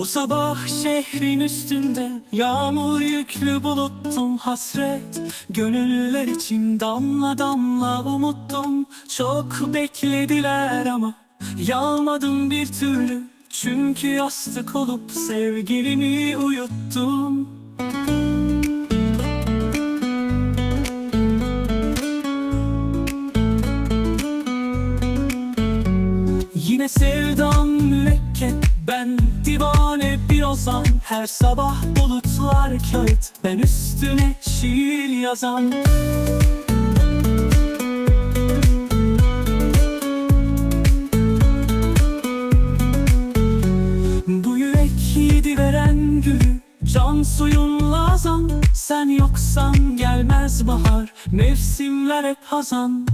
Bu sabah şehrin üstünde Yağmur yüklü buluttum hasret. Gönüller için damla damla umuttum. Çok beklediler ama Yağmadım bir türlü. Çünkü yastık olup sevgilimi uyuttum Yine sevdam mürekkep. Ben divane bir ozan. Her sabah bulutlar kağıt. Ben üstüne şiir yazan. Bu yürek yedi veren gülü Can suyun lazan Sen yoksan gelmez bahar. Mevsimler hep hazan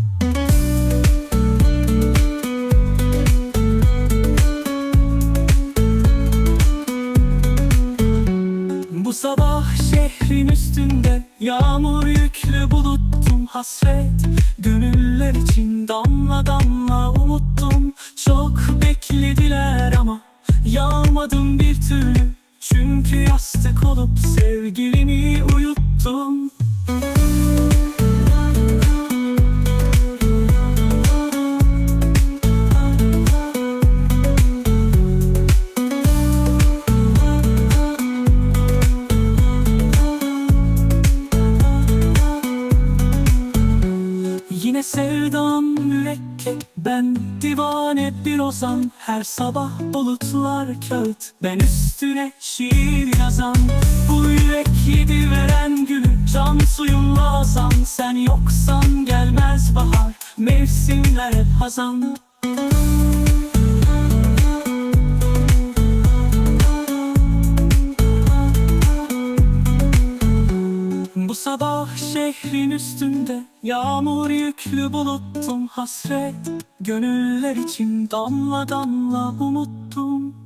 Bu sabah şehrin üstünde Yağmur yüklü buluttum hasret Gönüller için damla damla umuttum Çok beklediler ama Yağmadım bir türlü Çünkü yastık olup sevgilimi Yine sevdam mürekkep Ben divane bir ozan. Her sabah bulutlar kağıt Ben üstüne şiir yazan. Bu yürek yedi veren gülü Can suyum lazan Sen yoksan gelmez bahar Mevsimler hazan sabah şehrin üstünde Yağmur yüklü buluttum hasret. Gönüller için damla damla umuttum